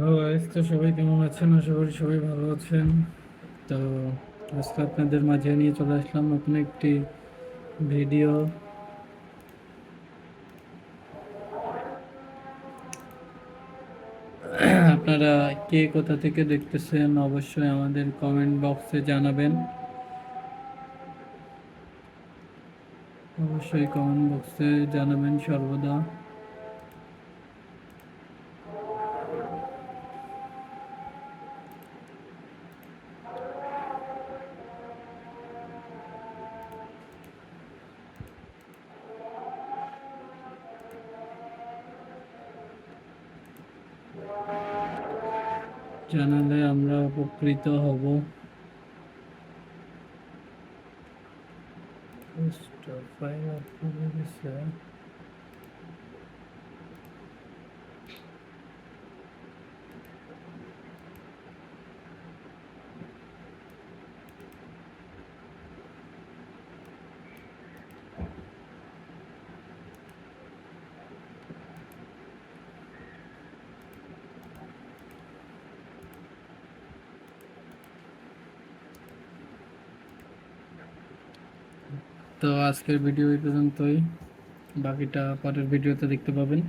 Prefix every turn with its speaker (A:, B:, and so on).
A: তো সবাই কেমন আছেন? আশা করি সবাই ভালো আছেন। তো আজকে আপনাদের মাঝে নিয়ে চলে আসলাম একটি ভিডিও আপনারা কে কোথা থেকে দেখতেছেন অবশ্যই আমাদের কমেন্ট বক্সে জানাবেন। অবশ্যই কমেন্ট বক্সে জানাবেন সর্বদা। জানালে আমরা উপকৃত হব ফাইল তো আজকের ভিডিও এই পর্যন্তই। বাকিটা পরের ভিডিওতে দেখতে পাবেন।